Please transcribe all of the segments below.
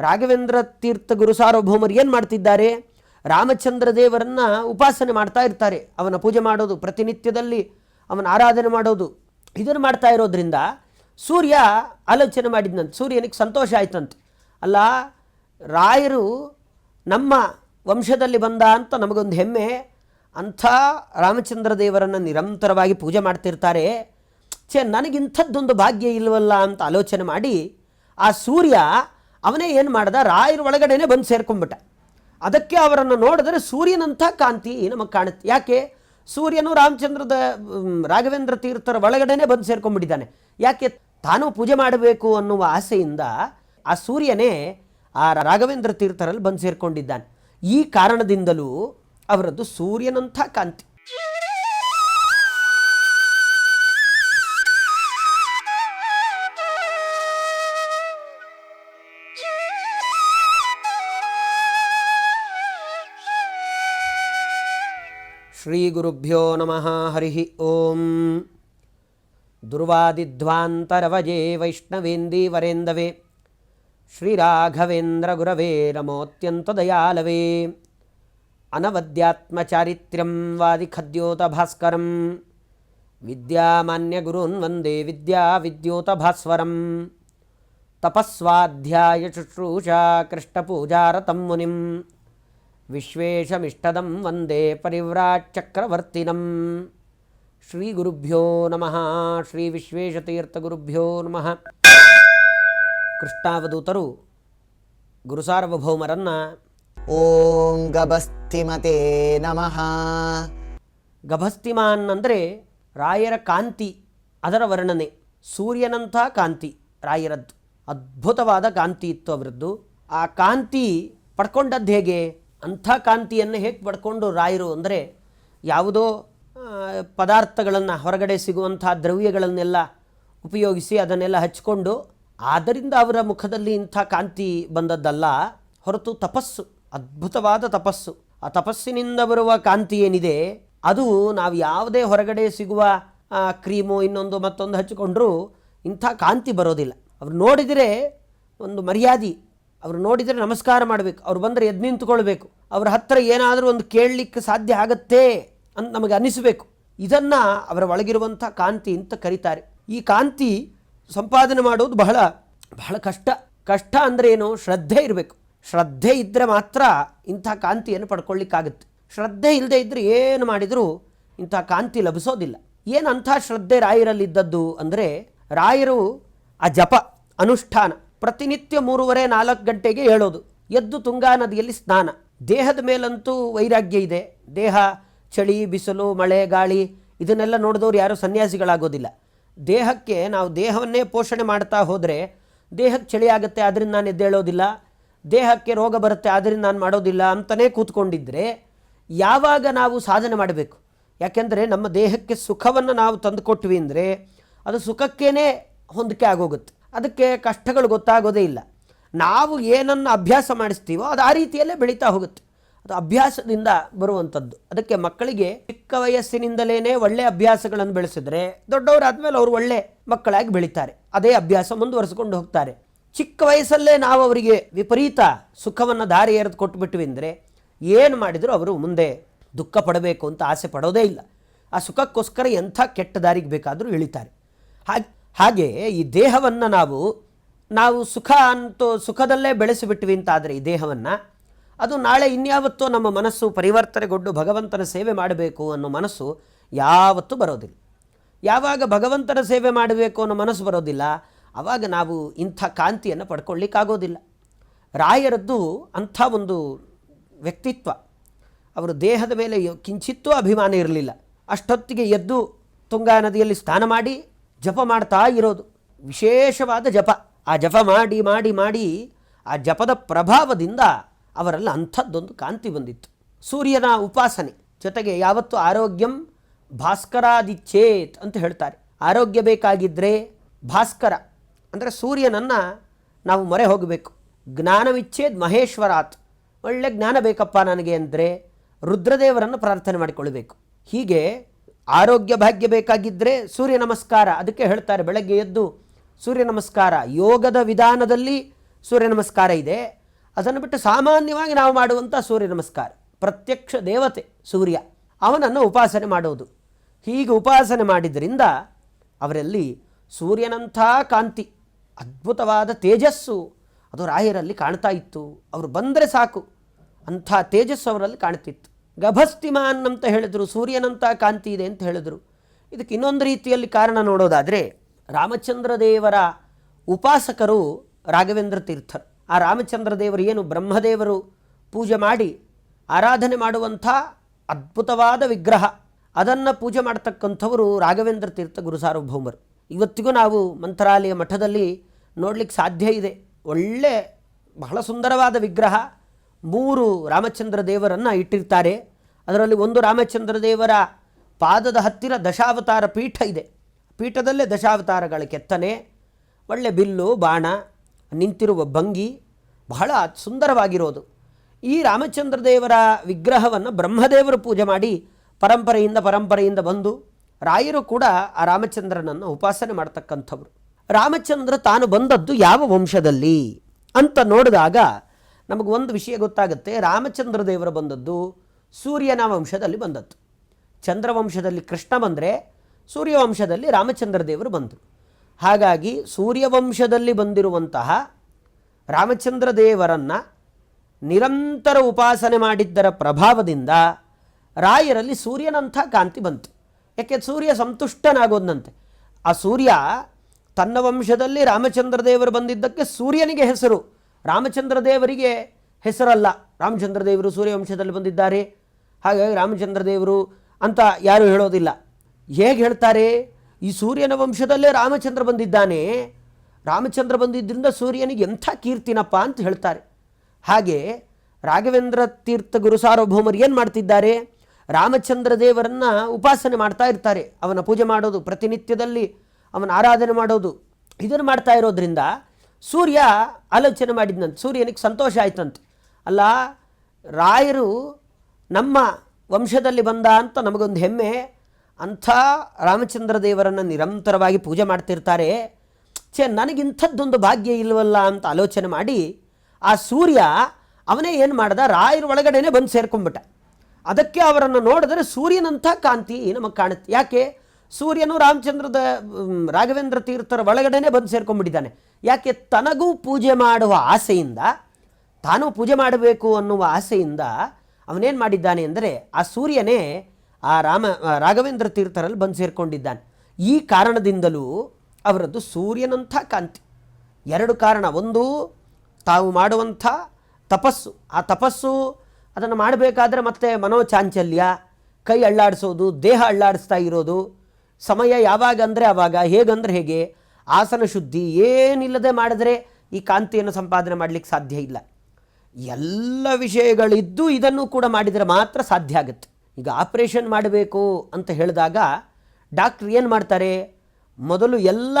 ರಾಘವೇಂದ್ರ ತೀರ್ಥ ಗುರು ಸಾರ್ವಭೌಮರು ಏನು ಮಾಡ್ತಿದ್ದಾರೆ? ರಾಮಚಂದ್ರ ದೇವರನ್ನ ಉಪಾಸನೆ ಮಾಡ್ತಾ ಇರ್ತಾರೆ. ಅವನ ಪೂಜೆ ಮಾಡೋದು, ಪ್ರತಿನಿತ್ಯದಲ್ಲಿ ಅವನ ಆರಾಧನೆ ಮಾಡೋದು. ಇದನ್ನು ಮಾಡ್ತಾ ಇರೋದ್ರಿಂದ ಸೂರ್ಯ ಆಲೋಚನೆ ಮಾಡಿದ್ನಂತೆ. ಸೂರ್ಯನಿಗೆ ಸಂತೋಷ ಆಯ್ತಂತೆ. ಅಲ್ಲ, ರಾಯರು ನಮ್ಮ ವಂಶದಲ್ಲಿ ಬಂದ ಅಂತ ನಮಗೊಂದು ಹೆಮ್ಮೆ. ಅಂಥ ರಾಮಚಂದ್ರ ದೇವರನ್ನು ನಿರಂತರವಾಗಿ ಪೂಜೆ ಮಾಡ್ತಿರ್ತಾರೆ. ಛೇ, ನನಗಿಂಥದ್ದೊಂದು ಭಾಗ್ಯ ಇಲ್ವಲ್ಲ ಅಂತ ಆಲೋಚನೆ ಮಾಡಿ ಆ ಸೂರ್ಯ ಅವನೇ ಏನು ಮಾಡ್ದ? ರಾಯರ ಒಳಗಡೆನೆ ಬಂದು ಸೇರ್ಕೊಂಡ್ಬಿಟ್ಟ. ಅದಕ್ಕೆ ಅವರನ್ನು ನೋಡಿದ್ರೆ ಸೂರ್ಯನಂಥ ಕಾಂತಿ ನಮಗೆ ಕಾಣುತ್ತೆ. ಯಾಕೆ? ಸೂರ್ಯನು ರಾಮಚಂದ್ರದ ರಾಘವೇಂದ್ರ ತೀರ್ಥರ ಒಳಗಡೆನೆ ಬಂದು ಸೇರ್ಕೊಂಡ್ಬಿಟ್ಟಿದ್ದಾನೆ. ಯಾಕೆ? ತಾನು ಪೂಜೆ ಮಾಡಬೇಕು ಅನ್ನುವ ಆಸೆಯಿಂದ ಆ ಸೂರ್ಯನೇ ಆ ರಾಘವೇಂದ್ರ ತೀರ್ಥರಲ್ಲಿ ಬಂದು ಸೇರ್ಕೊಂಡಿದ್ದಾನೆ. ಈ ಕಾರಣದಿಂದಲೂ ಅವರದ್ದು ಸೂರ್ಯನಂಥ ಕಾಂತಿ. श्रीगुरुभ्यो नमः हरिः ॐ दुर्वादिध्वान्तरवजे वैष्णवेन्दीवरेन्दवे श्रीराघवेन्द्रगुरवे नमोऽत्यन्तदयालवे अनवद्यात्मचारित्र्यं वादिखद्योतभास्करं विद्यामान्यगुरून् वन्दे विद्याविद्योतभास्वरं तपस्वाध्यायशुश्रूषा कृष्णपूजारतं मुनिम् ವಿಶ್ವೇಶಮಿಷ್ಟದಂ ವಂದೇ ಪರಿವ್ರಾಚಕ್ರವರ್ತಿನಂ ಶ್ರೀ ಗುರುಭ್ಯೋ ನಮಃ. ಶ್ರೀ ವಿಶ್ವೇಶತೀರ್ಥಗುರುಭ್ಯೋ ನಮಃ. ಕೃಷ್ಣಾವಧೂತರು ಗುರುಸಾರ್ವಭೌಮರನ್ನು ಓಂ ಗಭಸ್ತಿಮತೆ ನಮಃ. ಗಭಸ್ತಿಮಾನ್ ಅಂದರೆ ರಾಯರ ಕಾಂತಿ ಅದರ ವರ್ಣನೆ ಸೂರ್ಯನಂಥ ಕಾಂತಿ ರಾಯರದ್ದು. ಅದ್ಭುತವಾದ ಕಾಂತಿ ಇತ್ತು ಅವರದ್ದು. ಆ ಕಾಂತಿ ಪಡ್ಕೊಂಡದ್ದು ಹೇಗೆ? ಅಂಥ ಕಾಂತಿಯನ್ನು ಹೇಗೆ ಪಡ್ಕೊಂಡು ರಾಯರು ಅಂದರೆ ಯಾವುದೋ ಪದಾರ್ಥಗಳನ್ನು ಹೊರಗಡೆ ಸಿಗುವಂಥ ದ್ರವ್ಯಗಳನ್ನೆಲ್ಲ ಉಪಯೋಗಿಸಿ ಅದನ್ನೆಲ್ಲ ಹಚ್ಕೊಂಡು ಆದ್ದರಿಂದ ಅವರ ಮುಖದಲ್ಲಿ ಇಂಥ ಕಾಂತಿ ಬಂದದ್ದಲ್ಲ. ಹೊರತು ತಪಸ್ಸು, ಅದ್ಭುತವಾದ ತಪಸ್ಸು. ಆ ತಪಸ್ಸಿನಿಂದ ಬರುವ ಕಾಂತಿ ಏನಿದೆ? ಅದು ನಾವು ಯಾವುದೇ ಹೊರಗಡೆ ಸಿಗುವ ಕ್ರೀಮು ಇನ್ನೊಂದು ಮತ್ತೊಂದು ಹಚ್ಚಿಕೊಂಡ್ರೂ ಇಂಥ ಕಾಂತಿ ಬರೋದಿಲ್ಲ. ಅವ್ರು ನೋಡಿದರೆ ಒಂದು ಮರ್ಯಾದೆ ಅವ್ರು ನೋಡಿದರೆ ನಮಸ್ಕಾರ ಮಾಡಬೇಕು, ಅವ್ರು ಬಂದರೆ ಎದ್ದು ನಿಂತ್ಕೊಳ್ಬೇಕು, ಅವ್ರ ಹತ್ರ ಏನಾದರೂ ಒಂದು ಕೇಳಲಿಕ್ಕೆ ಸಾಧ್ಯ ಆಗತ್ತೆ ಅಂತ ನಮಗೆ ಅನ್ನಿಸಬೇಕು ಇದನ್ನು ಅವರ ಒಳಗಿರುವಂಥ ಕಾಂತಿ ಅಂತ ಕರೀತಾರೆ. ಈ ಕಾಂತಿ ಸಂಪಾದನೆ ಮಾಡೋದು ಬಹಳ ಬಹಳ ಕಷ್ಟ. ಕಷ್ಟ ಅಂದರೆ ಏನು? ಶ್ರದ್ಧೆ ಇರಬೇಕು. ಶ್ರದ್ಧೆ ಇದ್ದರೆ ಮಾತ್ರ ಇಂಥ ಕಾಂತಿಯನ್ನು ಪಡ್ಕೊಳ್ಳಿಕ್ಕಾಗುತ್ತೆ. ಶ್ರದ್ಧೆ ಇಲ್ಲದೆ ಇದ್ದರೆ ಏನು ಮಾಡಿದರೂ ಇಂಥ ಕಾಂತಿ ಲಭಿಸೋದಿಲ್ಲ. ಏನಂಥ ಶ್ರದ್ಧೆ ರಾಯರಲ್ಲಿದ್ದದ್ದು ಅಂದರೆ, ರಾಯರು ಆ ಜಪ ಅನುಷ್ಠಾನ. ಪ್ರತಿನಿತ್ಯ ಮೂರುವರೆ ನಾಲ್ಕು ಗಂಟೆಗೆ ಹೇಳೋದು. ಎದ್ದು ತುಂಗಾ ನದಿಯಲ್ಲಿ ಸ್ನಾನ. ದೇಹದ ಮೇಲಂತೂ ವೈರಾಗ್ಯ ಇದೆ. ದೇಹ, ಚಳಿ, ಬಿಸಿಲು, ಮಳೆ, ಗಾಳಿ, ಇದನ್ನೆಲ್ಲ ನೋಡಿದವ್ರು ಯಾರೂ ಸನ್ಯಾಸಿಗಳಾಗೋದಿಲ್ಲ. ದೇಹಕ್ಕೆ ನಾವು ದೇಹವನ್ನೇ ಪೋಷಣೆ ಮಾಡ್ತಾ ಹೋದರೆ ದೇಹಕ್ಕೆ ಚಳಿ ಆಗುತ್ತೆ ಆದ್ದರಿಂದ ನಾನು ಎದ್ದೇಳೋದಿಲ್ಲ ದೇಹಕ್ಕೆ ರೋಗ ಬರುತ್ತೆ ಆದ್ದರಿಂದ ನಾನು ಮಾಡೋದಿಲ್ಲ ಅಂತಲೇ ಕೂತ್ಕೊಂಡಿದ್ದರೆ ಯಾವಾಗ ನಾವು ಸಾಧನೆ ಮಾಡಬೇಕು? ಯಾಕೆಂದರೆ ನಮ್ಮ ದೇಹಕ್ಕೆ ಸುಖವನ್ನು ನಾವು ತಂದುಕೊಟ್ವಿ ಅಂದರೆ ಅದು ಸುಖಕ್ಕೇ ಹೊಂದಿಕೆ ಆಗೋಗುತ್ತೆ. ಅದಕ್ಕೆ ಕಷ್ಟಗಳು ಗೊತ್ತಾಗೋದೇ ಇಲ್ಲ. ನಾವು ಏನನ್ನು ಅಭ್ಯಾಸ ಮಾಡಿಸ್ತೀವೋ ಅದು ಆ ರೀತಿಯಲ್ಲೇ ಬೆಳೀತಾ ಹೋಗುತ್ತೆ. ಅದು ಅಭ್ಯಾಸದಿಂದ ಬರುವಂಥದ್ದು. ಅದಕ್ಕೆ ಮಕ್ಕಳಿಗೆ ಚಿಕ್ಕ ವಯಸ್ಸಿನಿಂದಲೇ ಒಳ್ಳೆ ಅಭ್ಯಾಸಗಳನ್ನು ಬೆಳೆಸಿದ್ರೆ ದೊಡ್ಡವರಾದ್ಮೇಲೆ ಅವರು ಒಳ್ಳೆ ಮಕ್ಕಳಾಗಿ ಬೆಳೀತಾರೆ. ಅದೇ ಅಭ್ಯಾಸ ಮುಂದುವರಿಸಿಕೊಂಡು ಹೋಗ್ತಾರೆ. ಚಿಕ್ಕ ವಯಸ್ಸಲ್ಲೇ ನಾವು ಅವರಿಗೆ ವಿಪರೀತ ಸುಖವನ್ನು ದಾರಿ ಎರೆದು ಕೊಟ್ಟುಬಿಟ್ವಿ ಅಂದರೆ ಏನು ಮಾಡಿದರೂ ಅವರು ಮುಂದೆ ದುಃಖ ಪಡಬೇಕು ಅಂತ ಆಸೆ ಪಡೋದೇ ಇಲ್ಲ. ಆ ಸುಖಕ್ಕೋಸ್ಕರ ಎಂಥ ಕೆಟ್ಟ ದಾರಿಗೆ ಬೇಕಾದರೂ ಇಳಿತಾರೆ. ಹಾಗೆ ಹಾಗೆ ಈ ದೇಹವನ್ನು ನಾವು ನಾವು ಸುಖ ಅಂತೂ, ಸುಖದಲ್ಲೇ ಬೆಳೆಸಿಬಿಟ್ವಿ ಅಂತಾದರೆ ಈ ದೇಹವನ್ನು, ಅದು ನಾಳೆ ಇನ್ಯಾವತ್ತೋ ನಮ್ಮ ಮನಸ್ಸು ಪರಿವರ್ತನೆಗೊಂಡು ಭಗವಂತನ ಸೇವೆ ಮಾಡಬೇಕು ಅನ್ನೋ ಮನಸ್ಸು ಯಾವತ್ತೂ ಬರೋದಿಲ್ಲ. ಯಾವಾಗ ಭಗವಂತನ ಸೇವೆ ಮಾಡಬೇಕು ಅನ್ನೋ ಮನಸ್ಸು ಬರೋದಿಲ್ಲ ಆವಾಗ ನಾವು ಇಂಥ ಕಾಂತಿಯನ್ನು ಪಡ್ಕೊಳ್ಳಿಕ್ಕಾಗೋದಿಲ್ಲ. ರಾಯರದ್ದು ಅಂಥ ಒಂದು ವ್ಯಕ್ತಿತ್ವ. ಅವರು ದೇಹದ ಮೇಲೆ ಕಿಂಚಿತ್ತೂ ಅಭಿಮಾನ ಇರಲಿಲ್ಲ. ಅಷ್ಟೊತ್ತಿಗೆ ಎದ್ದು ತುಂಗಾ ನದಿಯಲ್ಲಿ ಸ್ನಾನ ಮಾಡಿ ಜಪ ಮಾಡ್ತಾ ಇರೋದು. ವಿಶೇಷವಾದ ಜಪ. ಆ ಜಪ ಮಾಡಿ ಮಾಡಿ ಮಾಡಿ ಆ ಜಪದ ಪ್ರಭಾವದಿಂದ ಅವರಲ್ಲಿ ಅಂಥದ್ದೊಂದು ಕಾಂತಿ ಬಂದಿತ್ತು. ಸೂರ್ಯನ ಉಪಾಸನೆ. ಜೊತೆಗೆ ಯಾವತ್ತು ಆರೋಗ್ಯಂ ಭಾಸ್ಕರಾದಿಚ್ಛೇತ್ ಅಂತ ಹೇಳ್ತಾರೆ. ಆರೋಗ್ಯ ಬೇಕಾಗಿದ್ದರೆ ಭಾಸ್ಕರ. ಅಂದರೆ ಸೂರ್ಯನನ್ನು ನಾವು ಮೊರೆ ಹೋಗಬೇಕು. ಜ್ಞಾನವಿಚ್ಛೇದ್ ಮಹೇಶ್ವರಾತ್. ಒಳ್ಳೆ ಜ್ಞಾನ ಬೇಕಪ್ಪ ನನಗೆ ಅಂದರೆ ರುದ್ರದೇವರನ್ನು ಪ್ರಾರ್ಥನೆ ಮಾಡಿಕೊಳ್ಬೇಕು ಹೀಗೆ ಆರೋಗ್ಯ ಭಾಗ್ಯ ಬೇಕಾಗಿದ್ದರೆ ಸೂರ್ಯ ನಮಸ್ಕಾರ, ಅದಕ್ಕೆ ಹೇಳ್ತಾರೆ ಬೆಳಗ್ಗೆ ಎದ್ದು ಸೂರ್ಯ ನಮಸ್ಕಾರ. ಯೋಗದ ವಿಧಾನದಲ್ಲಿ ಸೂರ್ಯ ನಮಸ್ಕಾರ ಇದೆ. ಅದನ್ನು ಬಿಟ್ಟು ಸಾಮಾನ್ಯವಾಗಿ ನಾವು ಮಾಡುವಂಥ ಸೂರ್ಯ ನಮಸ್ಕಾರ. ಪ್ರತ್ಯಕ್ಷ ದೇವತೆ ಸೂರ್ಯ, ಅವನನ್ನು ಉಪಾಸನೆ ಮಾಡೋದು. ಹೀಗೆ ಉಪಾಸನೆ ಮಾಡಿದ್ರಿಂದ ಅವರಲ್ಲಿ ಸೂರ್ಯನಂಥ ಕಾಂತಿ, ಅದ್ಭುತವಾದ ತೇಜಸ್ಸು ಅದು ರಾಯರಲ್ಲಿ ಕಾಣ್ತಾ ಇತ್ತು. ಅವರು ಬಂದರೆ ಸಾಕು, ಅಂಥ ತೇಜಸ್ಸು ಅವರಲ್ಲಿ ಕಾಣ್ತಿತ್ತು. ಗಭಸ್ತಿಮಾನ್ ಅಂತ ಹೇಳಿದರು ಸೂರ್ಯನಂಥ ಕಾಂತಿ ಇದೆ ಅಂತ ಹೇಳಿದರು. ಇದಕ್ಕೆ ಇನ್ನೊಂದು ರೀತಿಯಲ್ಲಿ ಕಾರಣ ನೋಡೋದಾದರೆ ರಾಮಚಂದ್ರ ದೇವರ ಉಪಾಸಕರು ರಾಘವೇಂದ್ರ ತೀರ್ಥರು. ಆ ರಾಮಚಂದ್ರ ದೇವರು ಏನು ಬ್ರಹ್ಮದೇವರು ಪೂಜೆ ಮಾಡಿ ಆರಾಧನೆ ಮಾಡುವಂಥ ಅದ್ಭುತವಾದ ವಿಗ್ರಹ. ಅದನ್ನು ಪೂಜೆ ಮಾಡ್ತಕ್ಕಂಥವರು ರಾಘವೇಂದ್ರ ತೀರ್ಥ ಗುರು ಸಾರ್ವಭೌಮರು. ಇವತ್ತಿಗೂ ನಾವು ಮಂತ್ರಾಲಯ ಮಠದಲ್ಲಿ ನೋಡಲಿಕ್ಕೆ ಸಾಧ್ಯ ಇದೆ. ಒಳ್ಳೆ, ಬಹಳ ಸುಂದರವಾದ ವಿಗ್ರಹ. ಮೂರು ರಾಮಚಂದ್ರ ದೇವರನ್ನು ಇಟ್ಟಿರ್ತಾರೆ. ಅದರಲ್ಲಿ ಒಂದು ರಾಮಚಂದ್ರ ದೇವರ ಪಾದದ ಹತ್ತಿರ ದಶಾವತಾರ ಪೀಠ ಇದೆ. ಪೀಠದಲ್ಲೇ ದಶಾವತಾರಗಳ ಕೆತ್ತನೆ, ಒಳ್ಳೆ ಬಿಲ್ಲು, ಬಾಣ, ನಿಂತಿರುವ ಭಂಗಿ, ಬಹಳ ಸುಂದರವಾಗಿರೋದು. ಈ ರಾಮಚಂದ್ರ ದೇವರ ವಿಗ್ರಹವನ್ನು ಬ್ರಹ್ಮದೇವರು ಪೂಜೆ ಮಾಡಿ ಪರಂಪರೆಯಿಂದ ಪರಂಪರೆಯಿಂದ ಬಂದು ರಾಯರು ಕೂಡ ಆ ರಾಮಚಂದ್ರನನ್ನು ಉಪಾಸನೆ ಮಾಡ್ತಕ್ಕಂಥವ್ರು. ರಾಮಚಂದ್ರ ತಾನು ಬಂದದ್ದು ಯಾವ ವಂಶದಲ್ಲಿ ಅಂತ ನೋಡಿದಾಗ ನಮಗೆ ಒಂದು ವಿಷಯ ಗೊತ್ತಾಗುತ್ತೆ. ರಾಮಚಂದ್ರ ದೇವರು ಬಂದದ್ದು ಸೂರ್ಯನ ವಂಶದಲ್ಲಿ ಬಂದದ್ದು. ಚಂದ್ರವಂಶದಲ್ಲಿ ಕೃಷ್ಣ ಬಂದರೆ ಸೂರ್ಯವಂಶದಲ್ಲಿ ರಾಮಚಂದ್ರ ದೇವರು ಬಂದರು. ಹಾಗಾಗಿ ಸೂರ್ಯವಂಶದಲ್ಲಿ ಬಂದಿರುವಂತಹ ರಾಮಚಂದ್ರ ದೇವರನ್ನು ನಿರಂತರ ಉಪಾಸನೆ ಮಾಡಿದ್ದರ ಪ್ರಭಾವದಿಂದ ರಾಯರಲ್ಲಿ ಸೂರ್ಯನಂಥ ಕಾಂತಿ ಬಂತು. ಯಾಕೆ? ಸೂರ್ಯ ಸಂತುಷ್ಟನಾಗೋದಂತೆ ಆ ಸೂರ್ಯ ತನ್ನ ವಂಶದಲ್ಲಿ ರಾಮಚಂದ್ರ ದೇವರು ಬಂದಿದ್ದಕ್ಕೆ ಸೂರ್ಯನಿಗೆ ಹೆಸರು. ರಾಮಚಂದ್ರ ದೇವರಿಗೆ ಹೆಸರಲ್ಲ. ರಾಮಚಂದ್ರ ದೇವರು ಸೂರ್ಯವಂಶದಲ್ಲಿ ಬಂದಿದ್ದಾರೆ. ಹಾಗಾಗಿ ರಾಮಚಂದ್ರ ದೇವರು ಅಂತ ಯಾರೂ ಹೇಳೋದಿಲ್ಲ. ಹೇಗೆ ಹೇಳ್ತಾರೆ? ಈ ಸೂರ್ಯನ ವಂಶದಲ್ಲೇ ರಾಮಚಂದ್ರ ಬಂದಿದ್ದಾನೆ. ರಾಮಚಂದ್ರ ಬಂದಿದ್ದರಿಂದ ಸೂರ್ಯನಿಗೆ ಎಂಥ ಕೀರ್ತಿನಪ್ಪ ಅಂತ ಹೇಳ್ತಾರೆ. ಹಾಗೆ ರಾಘವೇಂದ್ರ ತೀರ್ಥ ಗುರು ಸಾರ್ವಭೌಮರು ಏನು ಮಾಡ್ತಿದ್ದಾರೆ? ರಾಮಚಂದ್ರ ದೇವರನ್ನು ಉಪಾಸನೆ ಮಾಡ್ತಾ ಇರ್ತಾರೆ. ಅವನ ಪೂಜೆ ಮಾಡೋದು ಪ್ರತಿನಿತ್ಯದಲ್ಲಿ ಅವನ ಆರಾಧನೆ ಮಾಡೋದು. ಇದನ್ನು ಮಾಡ್ತಾ ಇರೋದ್ರಿಂದ ಸೂರ್ಯ ಆಲೋಚನೆ ಮಾಡಿದ್ನಂತೆ. ಸೂರ್ಯನಿಗೆ ಸಂತೋಷ ಆಯ್ತಂತೆ. ಅಲ್ಲ, ರಾಯರು ನಮ್ಮ ವಂಶದಲ್ಲಿ ಬಂದ ಅಂತ ನಮಗೊಂದು ಹೆಮ್ಮೆ. ಅಂಥ ರಾಮಚಂದ್ರ ದೇವರನ್ನು ನಿರಂತರವಾಗಿ ಪೂಜೆ ಮಾಡ್ತಿರ್ತಾರೆ. ಛೇ, ನನಗಿಂಥದ್ದೊಂದು ಭಾಗ್ಯ ಇಲ್ಲವಲ್ಲ ಅಂತ ಆಲೋಚನೆ ಮಾಡಿ ಆ ಸೂರ್ಯ ಅವನೇ ಏನು ಮಾಡ್ದ? ರಾಯರ ಒಳಗಡೆನೆ ಬಂದು ಸೇರ್ಕೊಂಬಿಟ್ಟ ಅದಕ್ಕೆ ಅವರನ್ನು ನೋಡಿದ್ರೆ ಸೂರ್ಯನಂಥ ಕಾಂತಿ ನಮಗೆ ಕಾಣುತ್ತೆ. ಯಾಕೆ? ಸೂರ್ಯನು ರಾಮಚಂದ್ರದ ರಾಘವೇಂದ್ರ ತೀರ್ಥರ ಒಳಗಡೆನೆ ಬಂದು ಸೇರ್ಕೊಂಡ್ಬಿಟ್ಟಿದ್ದಾನೆ. ಯಾಕೆ? ತನಗೂ ಪೂಜೆ ಮಾಡುವ ಆಸೆಯಿಂದ, ತಾನು ಪೂಜೆ ಮಾಡಬೇಕು ಅನ್ನುವ ಆಸೆಯಿಂದ ಅವನೇನು ಮಾಡಿದ್ದಾನೆ ಅಂದರೆ, ಆ ಸೂರ್ಯನೇ ಆ ರಾಮ ರಾಘವೇಂದ್ರ ತೀರ್ಥರಲ್ಲಿ ಬಂದು ಸೇರಿಕೊಂಡಿದ್ದಾನೆ. ಈ ಕಾರಣದಿಂದಲೂ ಅವರದ್ದು ಸೂರ್ಯನಂಥ ಕಾಂತಿ. ಎರಡು ಕಾರಣ. ಒಂದು, ತಾವು ಮಾಡುವಂಥ ತಪಸ್ಸು. ಆ ತಪಸ್ಸು ಅದನ್ನು ಮಾಡಬೇಕಾದ್ರೆ ಮತ್ತೆ ಮನೋಚಾಂಚಲ್ಯ, ಕೈ ಅಳ್ಳಾಡಿಸೋದು, ದೇಹ ಅಳ್ಳಾಡಿಸ್ತಾ ಇರೋದು ಸಮಯ ಯಾವಾಗ ಅಂದರೆ ಆವಾಗ ಹೇಗಂದ್ರೆ ಹೇಗೆ, ಆಸನ ಶುದ್ಧಿ ಏನಿಲ್ಲದೆ ಮಾಡಿದ್ರೆ ಈ ಕಾಂತಿಯನ್ನು ಸಂಪಾದನೆ ಮಾಡಲಿಕ್ಕೆ ಸಾಧ್ಯ ಇಲ್ಲ. ಎಲ್ಲ ವಿಷಯಗಳಿದ್ದು ಇದನ್ನು ಕೂಡ ಮಾಡಿದರೆ ಮಾತ್ರ ಸಾಧ್ಯ ಆಗುತ್ತೆ. ಈಗ ಆಪ್ರೇಷನ್ ಮಾಡಬೇಕು ಅಂತ ಹೇಳಿದಾಗ ಡಾಕ್ಟ್ರ್ ಏನು ಮಾಡ್ತಾರೆ? ಮೊದಲು ಎಲ್ಲ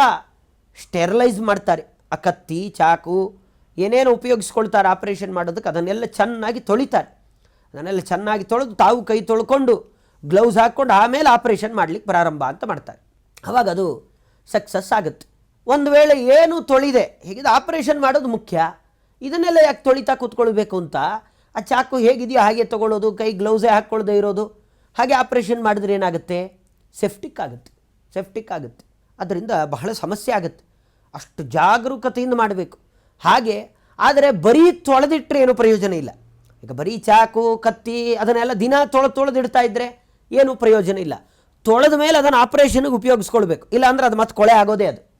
ಸ್ಟೆರಲೈಸ್ ಮಾಡ್ತಾರೆ. ಆ ಕತ್ತಿ, ಚಾಕು, ಏನೇನು ಉಪಯೋಗಿಸ್ಕೊಳ್ತಾರೆ ಆಪ್ರೇಷನ್ ಮಾಡೋದಕ್ಕೆ, ಅದನ್ನೆಲ್ಲ ಚೆನ್ನಾಗಿ ತೊಳಿತಾರೆ. ಅದನ್ನೆಲ್ಲ ಚೆನ್ನಾಗಿ ತೊಳೆದು ತಾವು ಕೈ ತೊಳ್ಕೊಂಡು ಗ್ಲೌಸ್ ಹಾಕ್ಕೊಂಡು ಆಮೇಲೆ ಆಪ್ರೇಷನ್ ಮಾಡಲಿಕ್ಕೆ ಪ್ರಾರಂಭ ಅಂತ ಮಾಡ್ತಾರೆ. ಅವಾಗ ಅದು ಸಕ್ಸಸ್ ಆಗುತ್ತೆ. ಒಂದು ವೇಳೆ ಏನು ತೊಳಿದೆ ಹೇಗಿದೆ ಆಪ್ರೇಷನ್ ಮಾಡೋದು ಮುಖ್ಯ. ಇದನ್ನೆಲ್ಲ ಯಾಕೆ ತೊಳಿತಾ ಕೂತ್ಕೊಳ್ಬೇಕು ಅಂತ? ಆ ಚಾಕು ಹೇಗಿದೆಯೋ ಹಾಗೆ ತೊಗೊಳ್ಳೋದು, ಕೈ ಗ್ಲೌಸೇ ಹಾಕ್ಕೊಳ್ಳದೆ ಇರೋದು. ಹಾಗೆ ಆಪ್ರೇಷನ್ ಮಾಡಿದ್ರೆ ಏನಾಗುತ್ತೆ? ಸೇಫ್ಟಿಕ್ ಆಗುತ್ತೆ ಸೇಫ್ಟಿಕ್ ಆಗುತ್ತೆ. ಅದರಿಂದ ಬಹಳ ಸಮಸ್ಯೆ ಆಗುತ್ತೆ. ಅಷ್ಟು ಜಾಗರೂಕತೆಯಿಂದ ಮಾಡಬೇಕು. ಹಾಗೆ, ಆದರೆ ಬರೀ ತೊಳೆದಿಟ್ಟರೆ ಏನೂ ಪ್ರಯೋಜನ ಇಲ್ಲ. ಈಗ ಬರೀ ಚಾಕು, ಕತ್ತಿ, ಅದನ್ನೆಲ್ಲ ದಿನ ತೊಳೆ, ತೊಳೆದಿಡ್ತಾ ಇದ್ದರೆ ಏನು ಪ್ರಯೋಜನ ಇಲ್ಲ. ತೊಳೆದ ಮೇಲೆ ಅದನ್ನು ಆಪ್ರೇಷನ್ಗೆ ಉಪಯೋಗಿಸ್ಕೊಳ್ಬೇಕು. ಇಲ್ಲ ಅಂದ್ರೆ ಅದು ಮತ್ತೆ ಕೊಳೆ ಆಗೋದೇ ಅದು.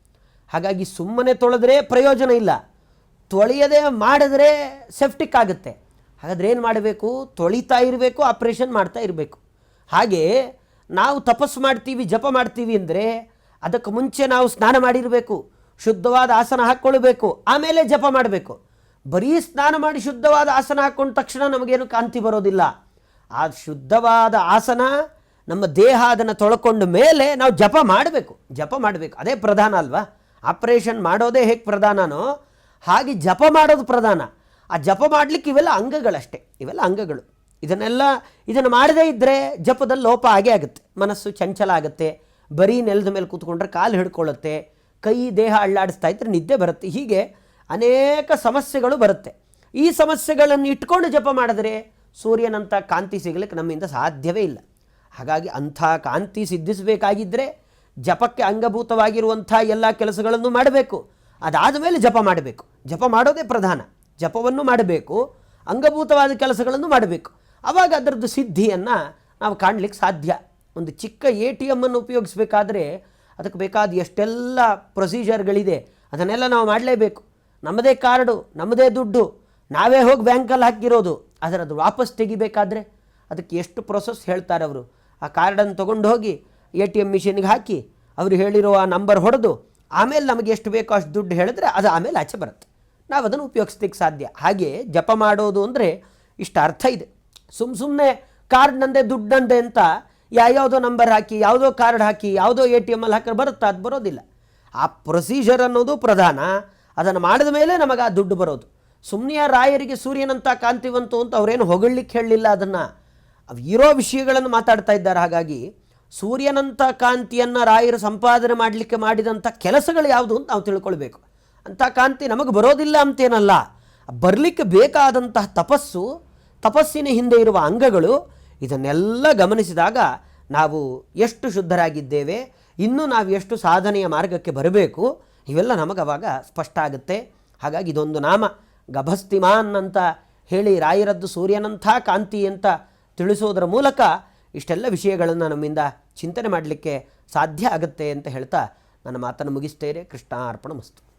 ಹಾಗಾಗಿ ಸುಮ್ಮನೆ ತೊಳೆದ್ರೆ ಪ್ರಯೋಜನ ಇಲ್ಲ. ತೊಳೆಯದೆ ಮಾಡಿದ್ರೆ ಸೆಫ್ಟಿಕ್ ಆಗುತ್ತೆ. ಹಾಗಾದ್ರೆ ಏನು ಮಾಡಬೇಕು? ತೊಳಿತಾ ಇರಬೇಕು ಆಪ್ರೇಷನ್ ಮಾಡ್ತಾ ಇರಬೇಕು. ಹಾಗೆ ನಾವು ತಪಸ್ಸು ಮಾಡ್ತೀವಿ, ಜಪ ಮಾಡ್ತೀವಿ ಅಂದರೆ ಅದಕ್ಕೆ ಮುಂಚೆ ನಾವು ಸ್ನಾನ ಮಾಡಿರಬೇಕು. ಶುದ್ಧವಾದ ಆಸನ ಹಾಕ್ಕೊಳ್ಬೇಕು. ಆಮೇಲೆ ಜಪ ಮಾಡಬೇಕು. ಬರೀ ಸ್ನಾನ ಮಾಡಿ ಶುದ್ಧವಾದ ಆಸನ ಹಾಕ್ಕೊಂಡ ತಕ್ಷಣ ನಮಗೇನು ಕಾಂತಿ ಬರೋದಿಲ್ಲ. ಆ ಶುದ್ಧವಾದ ಆಸನ ನಮ್ಮ ದೇಹ ಅದನ್ನು ತೊಳ್ಕೊಂಡ ಮೇಲೆ ನಾವು ಜಪ ಮಾಡಬೇಕು. ಜಪ ಮಾಡಬೇಕು. ಅದೇ ಪ್ರಧಾನ ಅಲ್ವಾ? ಆಪ್ರೇಷನ್ ಮಾಡೋದೇ ಹೇಗೆ ಪ್ರಧಾನನೋ ಹಾಗೆ ಜಪ ಮಾಡೋದು ಪ್ರಧಾನ. ಆ ಜಪ ಮಾಡಲಿಕ್ಕೆ ಇವೆಲ್ಲ ಅಂಗಗಳಷ್ಟೇ. ಇವೆಲ್ಲ ಅಂಗಗಳು. ಇದನ್ನೆಲ್ಲ, ಇದನ್ನು ಮಾಡದೇ ಇದ್ದರೆ ಜಪದಲ್ಲಿ ಲೋಪ ಆಗೇ ಆಗುತ್ತೆ. ಮನಸ್ಸು ಚಂಚಲ ಆಗುತ್ತೆ. ಬರೀ ನೆಲದ ಮೇಲೆ ಕೂತ್ಕೊಂಡ್ರೆ ಕಾಲು ಹಿಡ್ಕೊಳ್ಳುತ್ತೆ. ಕೈ, ದೇಹ ಅಳ್ಳಾಡಿಸ್ತಾ ಇದ್ರೆ ನಿದ್ದೆ ಬರುತ್ತೆ. ಹೀಗೆ ಅನೇಕ ಸಮಸ್ಯೆಗಳು ಬರುತ್ತೆ. ಈ ಸಮಸ್ಯೆಗಳನ್ನು ಇಟ್ಕೊಂಡು ಜಪ ಮಾಡಿದ್ರೆ ಸೂರ್ಯನಂಥ ಕಾಂತಿ ಸಿಗಲಿಕ್ಕೆ ನಮ್ಮಿಂದ ಸಾಧ್ಯವೇ ಇಲ್ಲ. ಹಾಗಾಗಿ ಅಂಥ ಕಾಂತಿ ಸಿದ್ಧಿಸಬೇಕಾಗಿದ್ದರೆ ಜಪಕ್ಕೆ ಅಂಗಭೂತವಾಗಿರುವಂಥ ಎಲ್ಲ ಕೆಲಸಗಳನ್ನು ಮಾಡಬೇಕು. ಅದಾದ ಮೇಲೆ ಜಪ ಮಾಡಬೇಕು. ಜಪ ಮಾಡೋದೇ ಪ್ರಧಾನ. ಜಪವನ್ನು ಮಾಡಬೇಕು. ಅಂಗಭೂತವಾದ ಕೆಲಸಗಳನ್ನು ಮಾಡಬೇಕು. ಆವಾಗ ಅದರದ್ದು ಸಿದ್ಧಿಯನ್ನು ನಾವು ಕಾಣಲಿಕ್ಕೆ ಸಾಧ್ಯ. ಒಂದು ಚಿಕ್ಕ ಎ ಟಿ ಎಮ್ಮನ್ನು ಉಪಯೋಗಿಸ್ಬೇಕಾದ್ರೆ ಅದಕ್ಕೆ ಬೇಕಾದ ಎಷ್ಟೆಲ್ಲ ಪ್ರೊಸೀಜರ್ಗಳಿದೆ, ಅದನ್ನೆಲ್ಲ ನಾವು ಮಾಡಲೇಬೇಕು. ನಮ್ಮದೇ ಕಾರ್ಡು, ನಮ್ಮದೇ ದುಡ್ಡು ನಾವೇ ಹೋಗಿ ಬ್ಯಾಂಕಲ್ಲಿ ಹಾಕಿರೋದು ಅದರದ್ದು ವಾಪಸ್ ತೆಗಿಬೇಕಾದ್ರೆ ಅದಕ್ಕೆ ಎಷ್ಟು ಪ್ರೊಸೆಸ್ ಹೇಳ್ತಾರೆ ಅವರು. ಆ ಕಾರ್ಡನ್ನು ತೊಗೊಂಡು ಹೋಗಿ ಎ ಟಿ ಎಂ ಮಿಷಿನ್ಗೆ ಹಾಕಿ ಅವರು ಹೇಳಿರೋ ಆ ನಂಬರ್ ಹೊಡೆದು ಆಮೇಲೆ ನಮಗೆ ಎಷ್ಟು ಬೇಕೋ ಅಷ್ಟು ದುಡ್ಡು ಹೇಳಿದ್ರೆ ಅದು ಆಮೇಲೆ ಆಚೆ ಬರುತ್ತೆ. ನಾವು ಅದನ್ನು ಉಪಯೋಗಿಸ್ಲಿಕ್ಕೆ ಸಾಧ್ಯ. ಹಾಗೆ ಜಪ ಮಾಡೋದು ಅಂದರೆ ಇಷ್ಟು ಅರ್ಥ ಇದೆ. ಸುಮ್ಮ ಸುಮ್ಮನೆ ಕಾರ್ಡ್ ನಂದೆ, ದುಡ್ಡು ಅಂತ ಯಾವ್ಯಾವುದೋ ನಂಬರ್ ಹಾಕಿ, ಯಾವುದೋ ಕಾರ್ಡ್ ಹಾಕಿ, ಯಾವುದೋ ಎ ಟಿ ಎಮ್ಮಲ್ಲಿ ಹಾಕಿದ್ರೆ ಬರುತ್ತಾ? ಅದು ಬರೋದಿಲ್ಲ. ಆ ಪ್ರೊಸೀಜರ್ ಅನ್ನೋದು ಪ್ರಧಾನ. ಅದನ್ನು ಮಾಡಿದ ಮೇಲೆ ನಮಗೆ ಆ ದುಡ್ಡು ಬರೋದು. ಸುಮ್ಮನೆ ರಾಯರಿಗೆ ಸೂರ್ಯನಂತ ಕಾಂತಿವಂತು ಅಂತ ಅವರೇನು ಹೊಗಳಲಿಕ್ಕೆ ಹೇಳಲಿಲ್ಲ ಅದನ್ನು. ಅವು ಇರೋ ವಿಷಯಗಳನ್ನು ಮಾತಾಡ್ತಾ ಇದ್ದಾರೆ. ಹಾಗಾಗಿ ಸೂರ್ಯನಂಥ ಕಾಂತಿಯನ್ನು ರಾಯರು ಸಂಪಾದನೆ ಮಾಡಲಿಕ್ಕೆ ಮಾಡಿದಂಥ ಕೆಲಸಗಳು ಯಾವುದು ಅಂತ ನಾವು ತಿಳ್ಕೊಳ್ಬೇಕು. ಅಂಥ ಕಾಂತಿ ನಮಗೆ ಬರೋದಿಲ್ಲ ಅಂತೇನಲ್ಲ. ಬರಲಿಕ್ಕೆ ಬೇಕಾದಂತಹ ತಪಸ್ಸು, ತಪಸ್ಸಿನ ಹಿಂದೆ ಇರುವ ಅಂಗಗಳು, ಇದನ್ನೆಲ್ಲ ಗಮನಿಸಿದಾಗ ನಾವು ಎಷ್ಟು ಶುದ್ಧರಾಗಿದ್ದೇವೆ, ಇನ್ನೂ ನಾವು ಎಷ್ಟು ಸಾಧನೆಯ ಮಾರ್ಗಕ್ಕೆ ಬರಬೇಕು, ಇವೆಲ್ಲ ನಮಗೆ ಸ್ಪಷ್ಟ ಆಗುತ್ತೆ. ಹಾಗಾಗಿ ಇದೊಂದು ನಾಮ. ಗಭಸ್ತಿಮಾನ್ ಅಂತ ಹೇಳಿ ರಾಯರದ್ದು ಸೂರ್ಯನಂಥ ಕಾಂತಿ ಅಂತ ತಿಳಿಸೋದರ ಮೂಲಕ ಇಷ್ಟೆಲ್ಲ ವಿಷಯಗಳನ್ನು ನಮ್ಮಿಂದ ಚಿಂತನೆ ಮಾಡಲಿಕ್ಕೆ ಸಾಧ್ಯ ಆಗುತ್ತೆ ಅಂತ ಹೇಳ್ತಾ ನನ್ನ ಮಾತನ್ನು ಮುಗಿಸ್ತೇನೆ. ಕೃಷ್ಣ ಅರ್ಪಣ ಮಸ್ತು